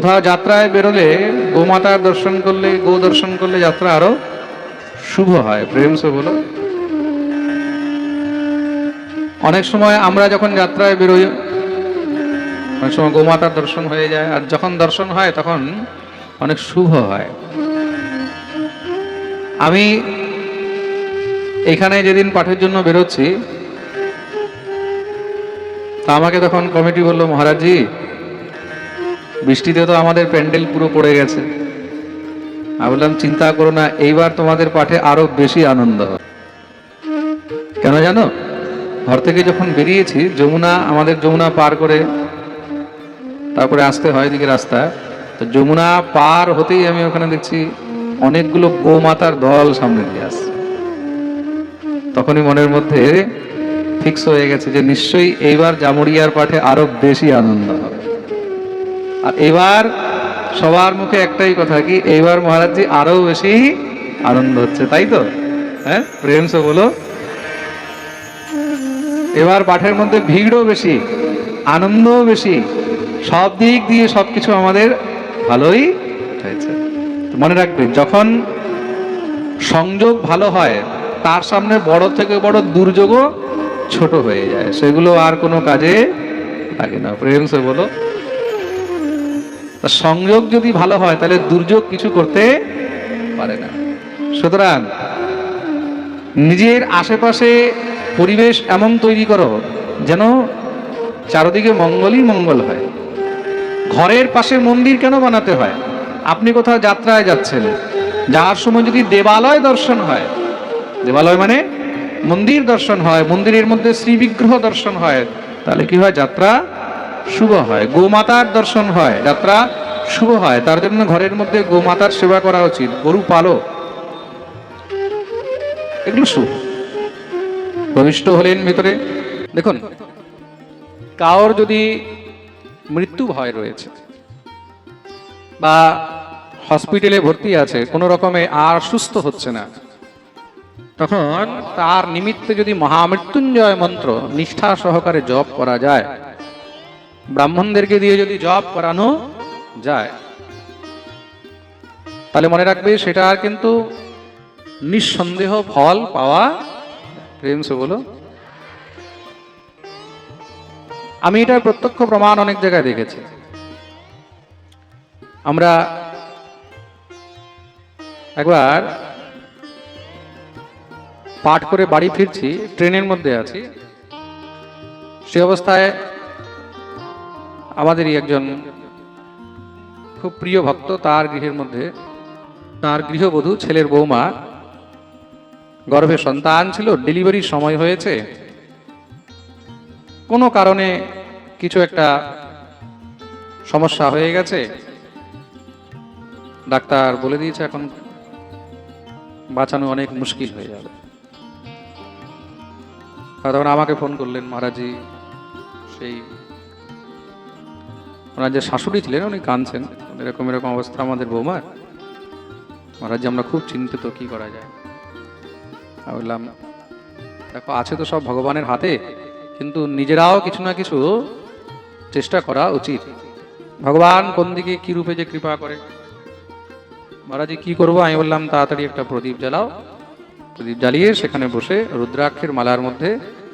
কোথাও যাত্রায় বেরোলে গোমাতার দর্শন করলে, গো দর্শন করলে যাত্রা আরও শুভ হয়। প্রেম সে বলো। অনেক সময় আমরা যখন যাত্রায় বেরোই, অনেক সময় গোমাতার দর্শন হয়ে যায়, আর যখন দর্শন হয় তখন অনেক শুভ হয়। আমি এখানে যেদিন পাঠের জন্য বেরোচ্ছি, তা আমাকে তখন কমিটি বলল মহারাজজি বৃষ্টিতে তো আমাদের প্যান্ডেল পুরো পড়ে গেছে। আমি বললাম, চিন্তা করো না, এইবার তোমাদের পাঠে আরও বেশি আনন্দ হবে। কেন জানো? ঘর থেকে যখন বেরিয়েছি, যমুনা, আমাদের যমুনা পার করে তারপরে আসতে হয় এদিকে রাস্তা। তো যমুনা পার হতেই আমি ওখানে দেখছি অনেকগুলো গোমাতার দল সামনে দিয়ে আসছে। তখনই মনের মধ্যে ফিক্স হয়ে গেছে যে নিশ্চয়ই এইবার জামুরিয়ার পাঠে আরও বেশি আনন্দ হবে। আর এবার সবার মুখে একটাই কথা কি এইবার মহারাজজি আরও বেশি আনন্দ হচ্ছে, তাই তো? হ্যাঁ প্রেম সে বলো। এবার পাঠের মধ্যে ভিড়ও বেশি, আনন্দও বেশি, সব দিক দিয়ে সব কিছু আমাদের ভালোই হয়েছে। মনে রাখবেন যখন সংযোগ ভালো হয়, তার সামনে বড় থেকে বড় দুর্যোগও ছোট হয়ে যায়, সেগুলো আর কোনো কাজে লাগে না। প্রেম সে বলো। সংযোগ যদি ভালো হয়, তাহলে দুর্যোগ কিছু করতে পারে না। সুতরাং নিজের আশেপাশে পরিবেশ এমন তৈরি করো, যেন চারদিকে মঙ্গলই মঙ্গল হয়। ঘরের পাশে মন্দির কেন বানাতে হয়? আপনি কোথাও যাত্রায় যাচ্ছেন, যাওয়ার সময় যদি দেবালয় দর্শন হয়, দেবালয় মানে মন্দির দর্শন হয়, মন্দিরের মধ্যে শ্রীবিগ্রহ দর্শন হয়, তাহলে কি হয়? যাত্রা শুভ হয়, গোমাতার দর্শন হয়, যাত্রা শুভ হয়। তার জন্য ঘরের মধ্যে গোমাতার সেবা করা উচিত, গরু পালো। এগুলো শুভ। ভূমিষ্ঠ হলেন ভিতরে। দেখুন কারোর যদি মৃত্যু ভয় রয়েছে, বা হসপিটালে ভর্তি আছে, কোনো রকমে আর সুস্থ হচ্ছে না, তখন তার নিমিত্তে যদি মহামৃত্যুঞ্জয় মন্ত্র নিষ্ঠা সহকারে জপ করা যায় ব্রাহ্মণদেরকে দিয়ে যদি জব করানো যায়, তাহলে মনে রাখবে সেটা আর কিন্তু নিঃসন্দেহ ফল পাওয়া প্রেম সে বলো। আমি এটার প্রত্যক্ষ প্রমাণ অনেক জায়গায় দেখেছি। আমরা একবার পাঠ করে বাড়ি ফিরছি, ট্রেনের মধ্যে আছি। সে অবস্থায় আমাদেরই একজন খুব প্রিয় ভক্ত, তার গৃহের মধ্যে, তার গৃহবধূ, ছেলের বৌমা, গর্ভে সন্তান ছিল, ডেলিভারির সময় হয়েছে। কোনো কারণে কিছু একটা সমস্যা হয়ে গেছে। ডাক্তার বলে দিয়েছে, এখন বাঁচানো অনেক মুশকিল হয়ে যাবে। তখন আমাকে ফোন করলেন, মহারাজি সেই ওনার যে শাশুড়ি ছিলেন, উনি কাঁদছেন। এরকম এরকম অবস্থা আমাদের বৌমার। মহারাজ আমরা খুব চিন্তিত, কি করা যায়? বললাম, দেখো, আছে তো সব ভগবানের হাতে, কিন্তু নিজেরাও কিছু না কিছু চেষ্টা করা উচিত। ভগবান কোন দিকে, কি রূপে যে কৃপা করে? মহারাজি কি করব? আমি বললাম, তাড়াতাড়ি একটা প্রদীপ জ্বালাও। প্রদীপ জ্বালিয়ে সেখানে বসে রুদ্রাক্ষের মালার মধ্যে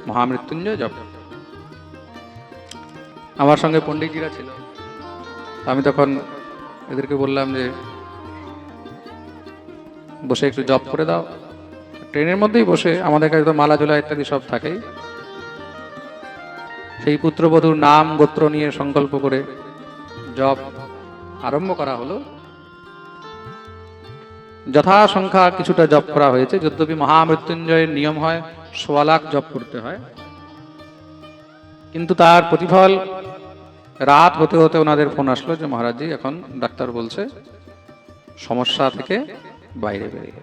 মহামৃত্যুঞ্জয় জপ আমার সঙ্গে পণ্ডিতজিরা ছিল। আমি তখন এদেরকে বললাম যে, বসে একটু জব করে দাও। ট্রেনের মধ্যেই বসে আমাদের কাছে তো মালা জোলা ইত্যাদি সব থাকেই। সেই পুত্রবধূর নাম, গোত্র নিয়ে সংকল্প করে জব আরম্ভ করা হলো। যথাসংখ্যা কিছুটা জপ করা হয়েছে। যদ্যপি মহামৃত্যুঞ্জয়ের নিয়ম হয়, সোয়া লাখ করতে হয়। কিন্তু তার প্রতিফল রাত হতে হতে ওনাদের ফোন আসলো যে, মহারাজজি, এখন ডাক্তার বলছে সমস্যা থেকে বাইরে বেরিয়ে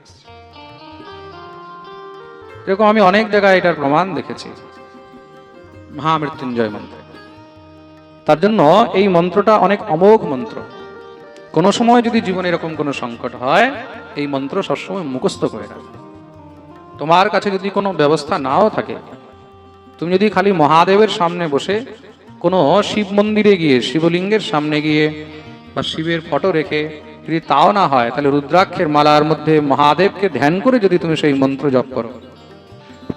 এরকম আমি অনেক জায়গায় এটার প্রমাণ দেখেছি। মহামৃত্যুঞ্জয় মন্ত্র। তার জন্য এই মন্ত্রটা অনেক অমোঘ মন্ত্র। কোনো সময় যদি জীবনে এরকম কোনো সংকট হয়, এই মন্ত্র সবসময় মুখস্থ করে রাখবে। তোমার কাছে যদি কোনো ব্যবস্থা নাও থাকে, তুমি যদি খালি মহাদেবের সামনে বসে কোনো শিব মন্দিরে গিয়ে, শিবলিঙ্গের সামনে গিয়ে বা শিবের ফটো রেখে যদি তাও না হয়, তাহলে রুদ্রাক্ষের মালার মধ্যে মহাদেবকে ধ্যান করে যদি তুমি সেই মন্ত্র জপ করো।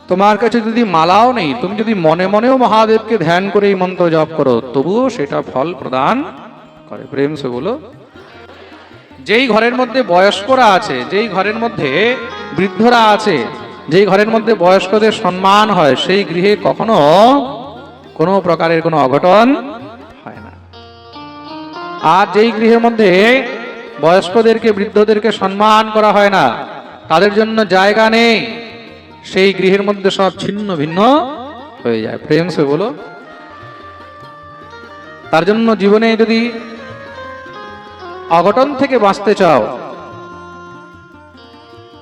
তোমার কাছে যদি মালাও নেই, তুমি যদি মনে মনেও মহাদেবকে ধ্যান করে এই মন্ত্র জপ করো, তবুও সেটা ফল প্রদান করে। প্রেম সে বলো, যেই ঘরের মধ্যে বয়স্করা আছে, যেই ঘরের মধ্যে বৃদ্ধরা আছে, যেই ঘরের মধ্যে বয়স্কদের সম্মান হয়, সেই গৃহে কখনো কোনো প্রকারের কোনো অঘটন হয় না। আর যেই গৃহের মধ্যে বয়স্কদেরকে, বৃদ্ধদেরকে সম্মান করা হয় না, তাদের জন্য জায়গা নেই, সেই গৃহের মধ্যে সব ছিন্ন ভিন্ন হয়ে যায়। প্রেম সে বলো। তার জন্য জীবনে যদি অঘটন থেকে বাঁচতে চাও,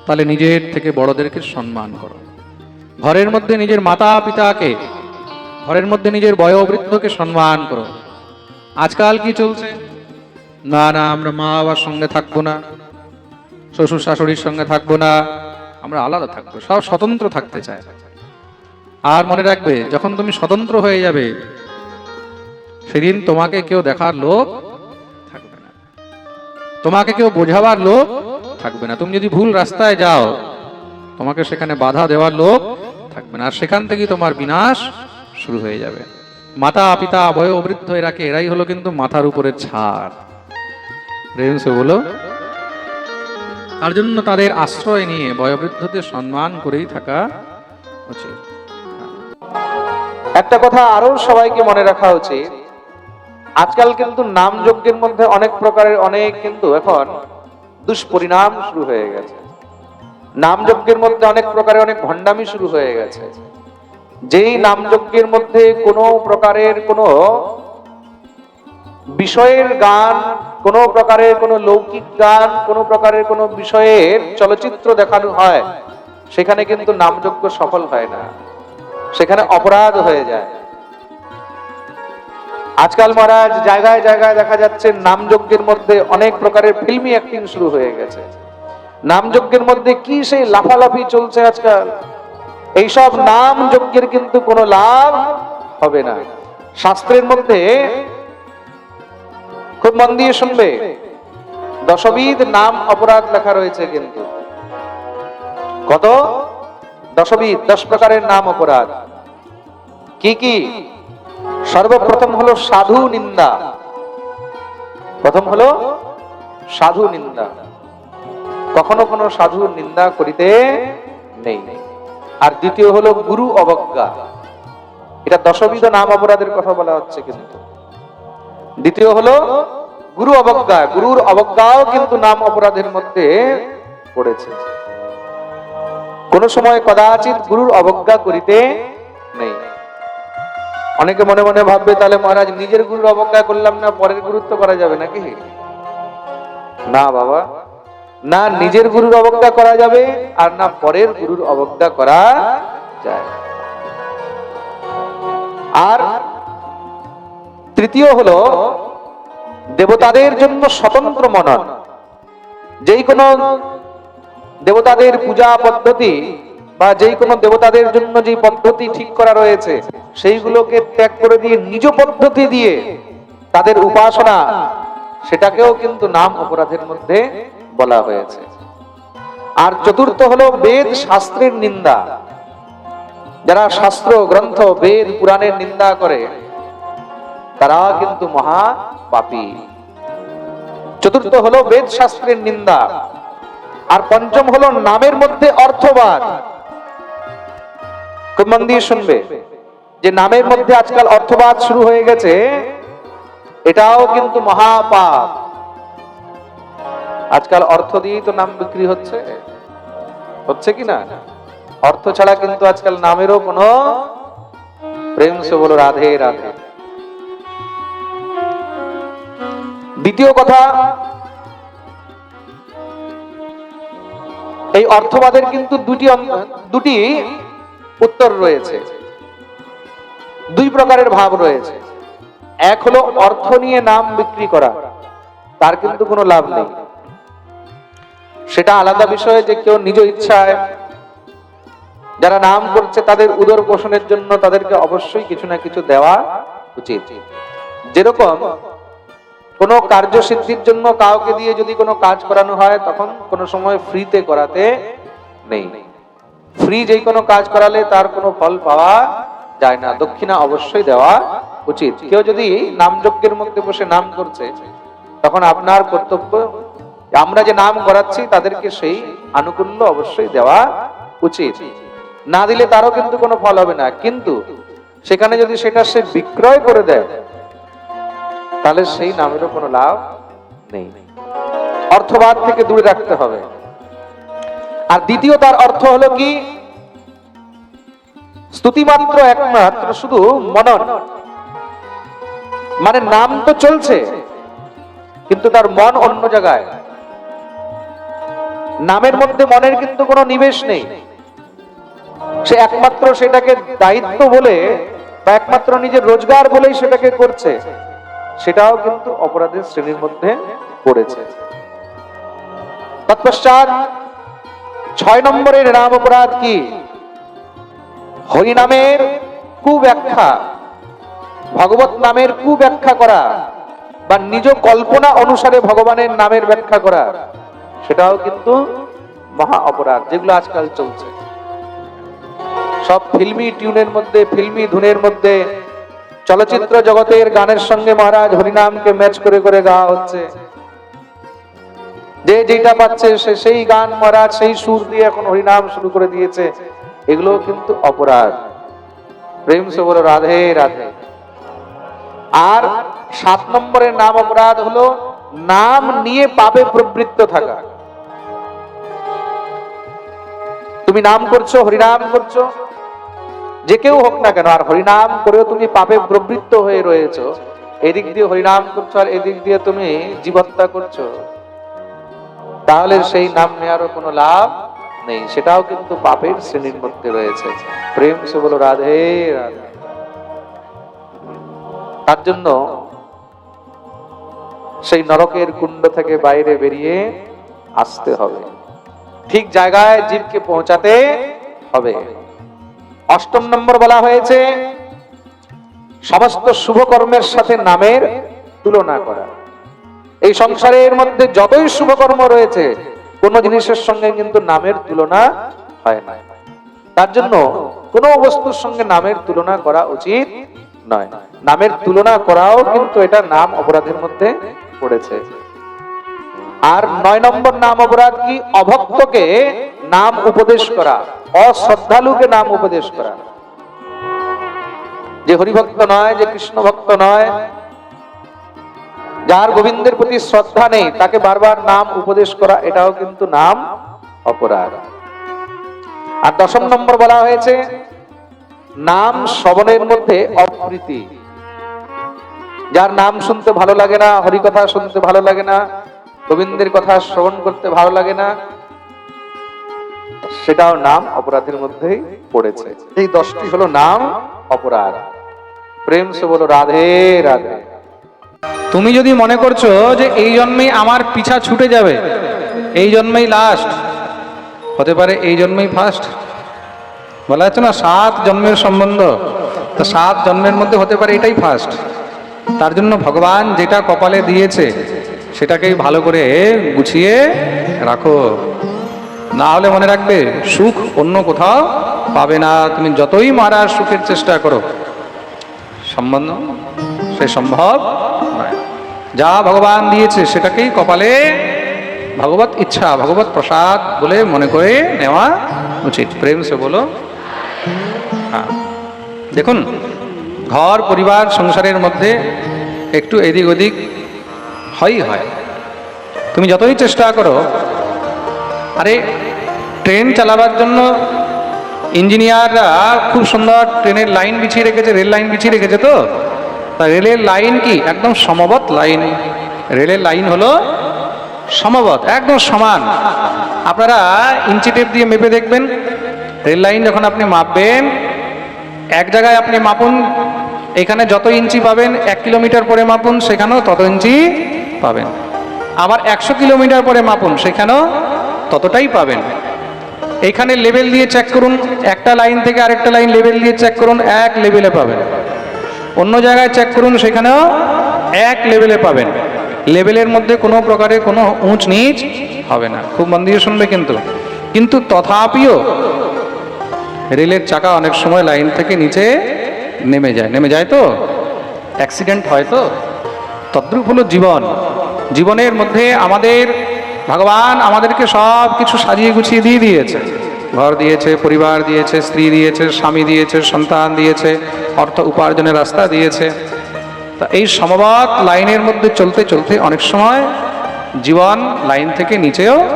তাহলে নিজের থেকে বড়দেরকে সম্মান করো। ঘরের মধ্যে নিজের মাতা পিতাকে ঘরের মধ্যে নিজের বয়োবৃদ্ধকে সম্মান করো। আজকাল কি চলছে? না না, আমরা মা বাবার সঙ্গে থাকব না শ্বশুর শাশুড়ির সঙ্গে থাকব না, আমরা আলাদা থাকব, সব স্বতন্ত্র থাকতে চায় আর মনে রাখবে, যখন তুমি স্বতন্ত্র হয়ে যাবে, সেদিন তোমাকে কেউ দেখার লোক থাকবে না। তোমাকে কেউ বোঝাবার লোক থাকবে না। তুমি যদি ভুল রাস্তায় যাও, তোমাকে সেখানে বাধা দেওয়ার লোক থাকবে না। আর সেখান থেকেই তোমার বিনাশ শুরু হয়ে যাবে। মাতা, পিতা বয়োবৃদ্ধ এরাকে এরাই হলো কিন্তু মাথার উপরের ছাড়। রেন্সে বলো, তার জন্য তাদের আশ্রয় নিয়ে বয়োবৃদ্ধদের সম্মান করেই থাকা উচিত। একটা কথা আরও সবাইকে মনে রাখা উচিত, আজকাল কিন্তু নাম যজ্ঞের মধ্যে অনেক প্রকারের অনেক কিন্তু এখন দুষ্পরিণাম শুরু হয়ে গেছে। নাম যজ্ঞের মধ্যে অনেক প্রকারের অনেক ভণ্ডামি শুরু হয়ে গেছে। যেই নাম যজ্ঞের মধ্যে কোনো প্রকারের কোনো বিষয়ের গান, কোনো প্রকারের কোনো লৌকিক গান, কোনো প্রকারের কোনো বিষয়ের চলচ্চিত্র দেখানো হয়, সেখানে কিন্তু নামযজ্ঞ সফল হয় না। সেখানে অপরাধ হয়ে যায়। আজকাল মহারাজ, জায়গায় জায়গায় দেখা যাচ্ছে নামযজ্ঞের মধ্যে অনেক প্রকারের ফিল্মি অ্যাক্টিং শুরু হয়ে গেছে। নামযজ্ঞের মধ্যে কি সেই লাফালাফি চলছে আজকাল? এইসব নাম যজ্ঞের কিন্তু কোনো লাভ হবে না। শাস্ত্রের মধ্যে খুব মন দিয়ে শুনবে, দশবিধ নাম অপরাধ লেখা রয়েছে কিন্তু। কত? দশবিধ, দশ প্রকারের নাম অপরাধ। কি কি? সর্বপ্রথম হলো সাধু নিন্দা। প্রথম হলো সাধু নিন্দা। কখনো কোনো সাধু নিন্দা করিতে নেই। নেই আর দ্বিতীয় হলো গুরু অবজ্ঞা। এটা দশবিধ নাম অপরাধের কথা বলা হচ্ছে কিন্তু। দ্বিতীয় হলো গুরু অবজ্ঞা। গুরুর অবজ্ঞাও কিন্তু নাম অপরাধের মধ্যে পড়েছে। কোন সময় কদাচিৎ গুরুর অবজ্ঞা করিতে নেই। অনেকে মনে মনে ভাববে, তাহলে মহারাজ নিজের গুরুর অবজ্ঞা করলাম না, পরের গুরুত্ব করা যাবে নাকি? না বাবা। না নিজের গুরুর অবজ্ঞা করা যাবে আর না পরের গুরুর অবজ্ঞা করা যায়। আর তৃতীয় হলো দেবতাদের জন্য স্বতন্ত্র মনন। যেই কোনো দেবতাদের পূজা পদ্ধতি বা যেই কোনো দেবতাদের জন্য যে পদ্ধতি ঠিক করা রয়েছে, সেইগুলোকে ত্যাগ করে দিয়ে নিজ পদ্ধতি দিয়ে তাদের উপাসনা, সেটাকেও কিন্তু নাম অপরাধের মধ্যে বলা হয়েছে। আর চতুর্থ হলো বেদ শাস্ত্রের নিন্দা। যারা শাস্ত্র, গ্রন্থ, বেদ, পুরাণের নিন্দা করে, তারা কিন্তু মহা পাপী। চতুর্থ হলো বেদ শাস্ত্রের নিন্দা। আর পঞ্চম হলো নামের মধ্যে অর্থবাদ। খুব মন দিয়ে শুনবে। যে নামের মধ্যে আজকাল অর্থবাদ শুরু হয়ে গেছে, এটাও কিন্তু মহাপাপ। আজকাল অর্থ দিয়েই তো নাম বিক্রি হচ্ছে। হচ্ছে কি না? অর্থ ছাড়া কিন্তু আজকাল নামেরও কোনো প্রেম সে বলো, রাধে রাধে। দ্বিতীয় কথা, এই অর্থবাদের কিন্তু দুটি দুটি উত্তর রয়েছে। দুই প্রকারের ভাব রয়েছে। এক হলো অর্থ নিয়ে নাম বিক্রি করা। তার কিন্তু কোনো লাভ নেই। সেটা আলাদা বিষয় যে কেউ নিজ ইচ্ছায় যারা নাম করছে তাদের উদর পোষণের জন্য তাদেরকে অবশ্যই কিছু না কিছু দেওয়া উচিত। যেরকম কোনো কার্যসিদ্ধির জন্য কাউকে দিয়ে যদি কোনো কাজ করানো হয়, তখন কোনো সময় ফ্রিতে করাতে নেই। ফ্রি যেই কোনো কাজ করালে তার কোনো ফল পাওয়া যায় না। দক্ষিণা অবশ্যই দেওয়া উচিত। কেউ যদি নামযজ্ঞের মধ্যে বসে নাম করছে, তখন আপনার কর্তব্য আমরা যে নাম করাচ্ছি, তাদেরকে সেই আনুকূল্য অবশ্যই দেওয়া উচিত। না দিলে তারও কিন্তু কোনো ফল হবে না। কিন্তু সেখানে যদি সেটা সে বিক্রয় করে দেয়, তাহলে সেই নামেরও কোনো লাভ নেই। অর্থবাদ থেকে দূরে রাখতে হবে। আর দ্বিতীয় তার অর্থ হলো কি? স্তুতিমাত্র একমাত্র শুধু মনন। মানে নাম তো চলছে, কিন্তু তার মন অন্য জায়গায়। নামের মধ্যে মনের কিন্তু কোনো নিবেশ নেই। সে একমাত্র সেটাকে দায়িত্ব বলে বা একমাত্র নিজের রোজগার বলেই সেটাকে করছে, সেটাও কিন্তু অপরাধের শ্রেণির মধ্যে পড়েছে। তৎপশ্চাৎ ছয় নম্বরের নাম অপরাধ কি? হরিনামের কুব্যাখ্যা, ভগবত নামের কুব্যাখ্যা করা বা নিজ কল্পনা অনুসারে ভগবানের নামের ব্যাখ্যা করা। সেটাও কিন্তু মহা অপরাধ, যেগুলো আজকাল চলছে। সব ফিল্মি টিউনের মধ্যে, ফিল্মি ধুনের মধ্যে চলচ্চিত্র জগতের গানের সঙ্গে মহারাজ হরিনামকে ম্যাচ করে করে গাওয়া হচ্ছে। যে যেটা পাচ্ছে, সে সেই গান মহারাজ, সেই সুর দিয়ে এখন হরিনাম শুরু করে দিয়েছে। এগুলো কিন্তু অপরাধ। প্রেম সে বলো রাধে রাধে। আর সাত নম্বরের নাম অপরাধ হলো, নাম নিয়ে পাপে প্রবৃত্ত থাকা। তুমি নাম করছ, হরিনাম করছ। যে কেউ হোক না কেন, আর হরিনাম করেও তুমি পাপে প্রবৃত্ত হয়ে রয়েছো। এদিক দিয়ে হরিনাম করছ আর এদিক দিয়ে তুমি জীবত্তা করছ। তাহলে সেই নাম নেওয়ারও কোনো লাভ নেই। সেটাও কিন্তু পাপের শ্রেণির মধ্যে রয়েছে। প্রেম সে বলো রাধে। তার জন্য সেই নরকের কুণ্ড থেকে বাইরে বেরিয়ে আসতে হবে। ঠিক জায়গায় জীবকে পৌঁছাতে হবে। অষ্টম নম্বর বলা হয়েছে, সমস্ত শুভ কর্মের সাথে নামের তুলনা করা। এই সংসারের মধ্যে যতই শুভকর্ম রয়েছে, কোন জিনিসের সঙ্গে কিন্তু নামের তুলনা হয় না। তার জন্য কোন বস্তুর সঙ্গে নামের তুলনা করা উচিত নয়। নামের তুলনা করাও কিন্তু এটা নাম অপরাধের মধ্যে পড়েছে। আর নয় নম্বর নাম অপরাধ কি? অভক্তকে নাম উপদেশ করা, অশ্রদ্ধালুকে নাম উপদেশ করা। যে হরিভক্ত নয়, যে কৃষ্ণ ভক্ত নয়, যার গোবিন্দের প্রতি শ্রদ্ধা নেই, তাকে বারবার নাম উপদেশ করা, এটাও কিন্তু নাম অপরাধ। আর দশম নম্বর বলা হয়েছে, নাম শ্রবণের মধ্যে অপ্রীতি। যার নাম শুনতে ভালো লাগে না, হরিকথা শুনতে ভালো লাগে না গোবিন্দের কথা শ্রবণ করতে ভালো লাগে না, সেটাও নাম অপরাধের মধ্যেই পড়েছে। এই দশটি হলো নাম, অপরাধ। প্রেম সে বলো, রাধে রাধে। তুমি যদি মনে করছ যে এই জন্মেই আমার পিছা ছুটে যাবে, এই জন্মেই লাস্ট হতে পারে এই জন্মেই ফার্স্ট বলা যাচ্ছে না, সাত জন্মের সম্বন্ধ। তো সাত জন্মের মধ্যে হতে পারে এটাই ফার্স্ট তার জন্য ভগবান যেটা কপালে দিয়েছে সেটাকেই ভালো করে গুছিয়ে রাখো। না হলে মনে রাখবে, সুখ অন্য কোথাও পাবে না। তুমি যতই মারার সুখের চেষ্টা করো, সম্বন্ধ? সে সম্ভব যা ভগবান দিয়েছে সেটাকেই কপালে ভগবত ইচ্ছা ভগবত প্রসাদ বলে মনে করে নেওয়া উচিত। প্রেম সে বলো। হ্যাঁ। দেখুন, ঘর, পরিবার, সংসারের মধ্যে একটু এদিক ওদিক হয়ই হয়। তুমি যতই চেষ্টা করো, আরে, ট্রেন চালাবার জন্য ইঞ্জিনিয়াররা খুব সুন্দর ট্রেনের লাইন বিছিয়ে রেখেছে, রেল লাইন বিছিয়ে রেখেছে তো? তা রেলের লাইন কি? একদম সমবত লাইন। রেলের লাইন হলো সমবত একদম সমান। আপনারা ইঞ্চি টেপ দিয়ে মেপে দেখবেন। রেল লাইন যখন আপনি মাপবেন, এক জায়গায় আপনি মাপুন, এখানে যত ইঞ্চি পাবেন, এক কিলোমিটার পরে মাপুন, সেখানেও তত ইঞ্চি পাবেন। আবার একশো কিলোমিটার পরে মাপুন, সেখানেও ততটাই পাবেন। এখানে লেভেল দিয়ে চেক করুন, একটা লাইন থেকে আরেকটা লাইন লেভেল দিয়ে চেক করুন, এক লেভেলে পাবেন। অন্য জায়গায় চেক করুন, সেখানেও এক লেভেলে পাবেন। লেভেলের মধ্যে কোনো প্রকারে কোনো উঁচ নিচ হবে না। খুব মন দিয়ে শুনবে কিন্তু। কিন্তু তথাপিও রেলের চাকা অনেক সময় লাইন থেকে নিচে নেমে যায়। নেমে যায় তো? অ্যাক্সিডেন্ট হয় তো? তদ্রূপ হলো জীবন। জীবনের মধ্যে আমাদের ভগবান আমাদেরকে সব কিছু সাজিয়ে গুছিয়ে দিয়ে দিয়েছে। ঘর দিয়েছে, পরিবার দিয়েছে, স্ত্রী দিয়েছে, স্বামী দিয়েছে, সন্তান দিয়েছে, অর্থ উপার্জনের রাস্তা দিয়েছে। তা এই সমবাদ লাইনের মধ্যে চলতে চলতে অনেক সময় জীবন লাইন থেকে নিচেও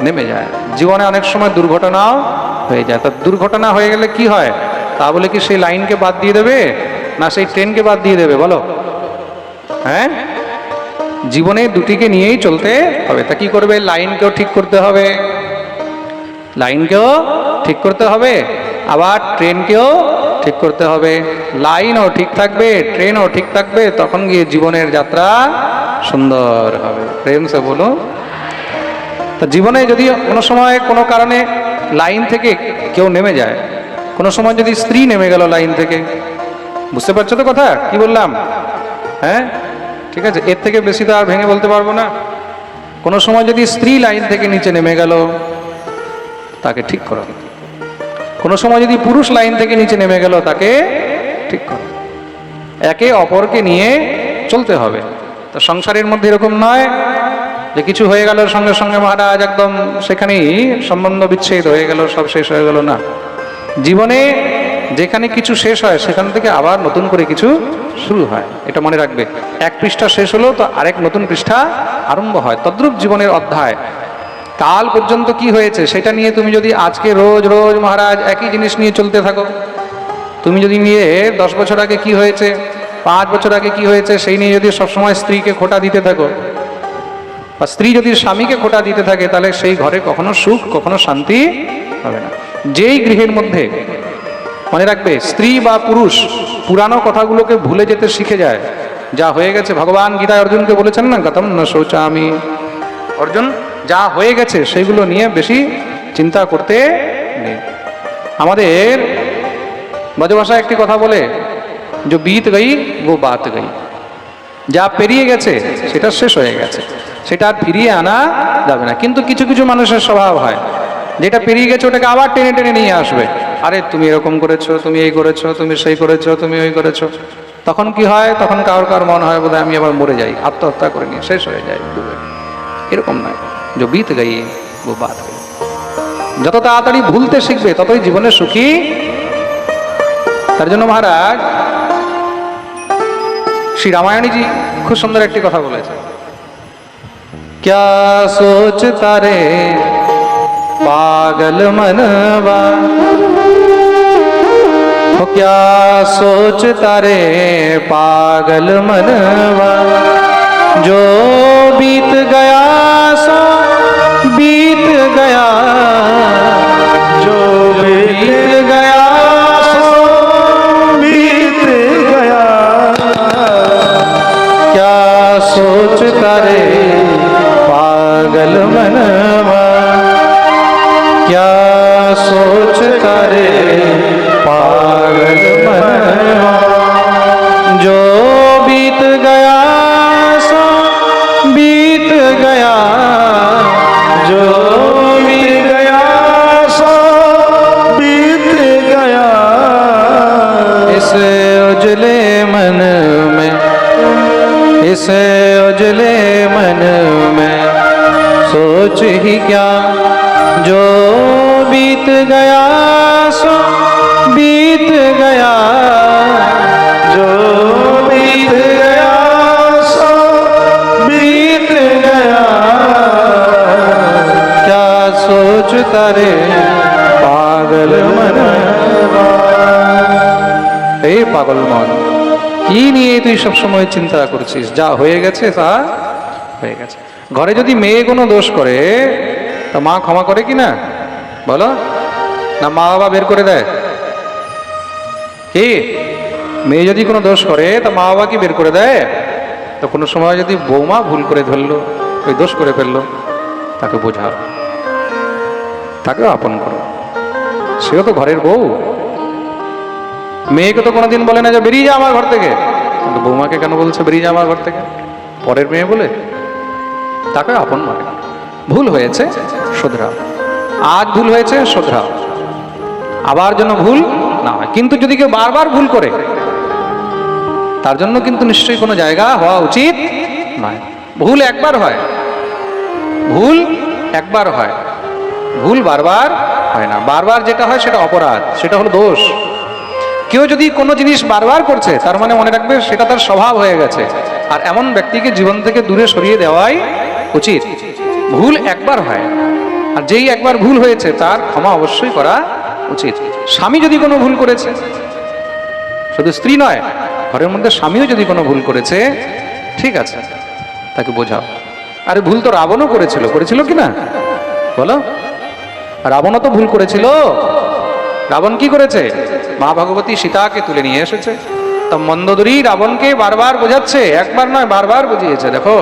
নেমে যায়। জীবনে অনেক সময় দুর্ঘটনাও হয়ে যায়। তা দুর্ঘটনা হয়ে গেলে কি হয়? তা বলে কি সেই লাইনকে বাদ দিয়ে দেবে? না সেই ট্রেনকে বাদ দিয়ে দেবে? বলো। হ্যাঁ? জীবনে দুটিকে নিয়েই চলতে হবে। তা কি করবে? লাইনকেও ঠিক করতে হবে। লাইনকেও ঠিক করতে হবে। আবার ট্রেনকেও ঠিক করতে হবে। লাইনও ঠিক থাকবে, ট্রেনও ঠিক থাকবে, তখন গিয়ে জীবনের যাত্রা সুন্দর হবে। প্রেম সে বলুন। তা জীবনে যদি কোনো সময় কোনো কারণে লাইন থেকে কেউ নেমে যায়, কোনো সময় যদি স্ত্রী নেমে গেল লাইন থেকে, বুঝতে পারছ তো কথা? কি বললাম? হ্যাঁ? ঠিক আছে? এর থেকে বেশি তো আর ভেঙে বলতে পারব না। কোনো সময় যদি স্ত্রী লাইন থেকে নিচে নেমে গেল, তাকে ঠিক করো। কোনো সময় যদি পুরুষ লাইন থেকে নিচে নেমে গেল, তাকে ঠিক করো। একে অপরকে নিয়ে চলতে হবে। তো সংসারের মধ্যে এরকম নয় যে কিছু হয়ে গেল, সঙ্গে সঙ্গে মহারাজ একদম সেখানেই সম্বন্ধ বিচ্ছেদ হয়ে গেল, সব শেষ হয়ে গেল না। জীবনে যেখানে কিছু শেষ হয়, সেখান থেকে আবার নতুন করে কিছু শুরু হয়। এটা মনে রাখবে। এক পৃষ্ঠা শেষ হলো, তো আরেক নতুন পৃষ্ঠা আরম্ভ হয়। তদ্রূপ জীবনের অধ্যায়। কাল পর্যন্ত কি হয়েছে, সেটা নিয়ে তুমি যদি আজকে রোজ রোজ মহারাজ একই জিনিস নিয়ে চলতে থাকো। তুমি যদি নিয়ে দশ বছর আগে কি হয়েছে, পাঁচ বছর আগে কি হয়েছে, সেই নিয়ে যদি সবসময় স্ত্রীকে খোটা দিতে থাকো, বা স্ত্রী যদি স্বামীকে খোটা দিতে থাকে, তাহলে সেই ঘরে কখনো সুখ, কখনো শান্তি হবে না। যেই গৃহের মধ্যে মনে রাখবে, স্ত্রী বা পুরুষ পুরানো কথাগুলোকে ভুলে যেতে শিখে যায়। যা হয়ে গেছে, ভগবান গীতায় অর্জুনকে বলেছেন না, গতম না শৌচা আমি অর্জুন, যা হয়ে গেছে সেগুলো নিয়ে বেশি চিন্তা করতে নেই। আমাদের ব্রজভাষায় একটি কথা বলে, যে বিত গই গো বাত গই যা পেরিয়ে গেছে, সেটা শেষ হয়ে গেছে। সেটা আর ফিরিয়ে আনা যাবে না। কিন্তু কিছু কিছু মানুষের স্বভাব হয়। যেটা পেরিয়ে গেছে, ওটাকে আবার টেনে টেনে নিয়ে আসবে। আরে তুমি এরকম করেছ, তুমি এই করেছ, তুমি সেই করেছ, তুমি ওই করেছ। তখন কি হয়? তখন কারোর কার মনে হয় বোধহয় আমি আবার মরে যাই, আত্মহত্যা করে নিয়ে শেষ হয়ে যায় ডুবে এরকম নয়, যে বিত গাইয়ে বো বাদ যত তাড়াতাড়ি ভুলতে শিখবে, ততই জীবনে সুখী। তার জন্য মহারাজ, শ্রী রামায়ণীজি খুব সুন্দর একটি কথা বলেছে ক্যা সোচ তারে পাগল মনবা हो क्या सोच तारे पागल मनवा जो बीत गया सो बीत गया सोच ही क्या जो बीत गया सो बीत गया जो बीत गया सो बीत गया क्या सोचता रे পাগল মন এই পাগল মন কি নিয়ে তুই সবসময় চিন্তা করছিস যা হয়ে গেছে তা হয়ে গেছে ঘরে যদি মেয়ে কোনো দোষ করে, তা মা ক্ষমা করে কি না? বলো। না মা বাবা বের করে দেয়। কি? মেয়ে যদি কোনো দোষ করে, তা মা বাবা কি বের করে দেয়? তো কোনো সময় যদি বৌমা ভুল করে ধরলো, ওই দোষ করে ফেলল, তাকে বোঝাও। তাকেও আপন করো। সেও তো ঘরের বউ। মেয়েকে তো কোনোদিন বলে না যে বেরিয়ে যা আমার ঘর থেকে। কিন্তু বৌমাকে কেন বলছে বেরিয়ে যা আমার ঘর থেকে? পরের মেয়ে বলে? তাকে আপন মনে ভুল হয়েছে শোধরাও আজ ভুল হয়েছে শোধরাও আবার যেন ভুল না হয়। কিন্তু যদি কেউ বারবার ভুল করে, তার জন্য কিন্তু নিশ্চয়ই কোনো জায়গা হওয়া উচিত নয়। ভুল একবার হয়, ভুল একবার হয়, ভুল বারবার হয় না। বারবার যেটা হয় সেটা অপরাধ, সেটা হলো দোষ। কেউ যদি কোনো জিনিস বারবার করছে, তার মানে মনে রাখবে সেটা তার স্বভাব হয়ে গেছে। আর এমন ব্যক্তিকে জীবন থেকে দূরে সরিয়ে দেওয়াই উচিত। ভুল একবার হয়, আর যেই একবার ভুল হয়েছে, তার ক্ষমা অবশ্যই করা উচিত। স্বামী যদি কোনো ভুল করেছে, শুধু স্ত্রী নয়, ঘরের মধ্যে স্বামীও যদি কোনো ভুল করেছে, ঠিক আছে, তাকে বোঝাও। আরে ভুল তো রাবণও করেছিল করেছিল কি না? বলো। রাবণও তো ভুল করেছিল। রাবণ কি করেছে? মা ভগবতী সীতাকে তুলে নিয়ে এসেছে। তা মন্দোদরী রাবণকে বারবার বোঝাচ্ছে, একবার নয়, বারবার বুঝিয়েছে, দেখো।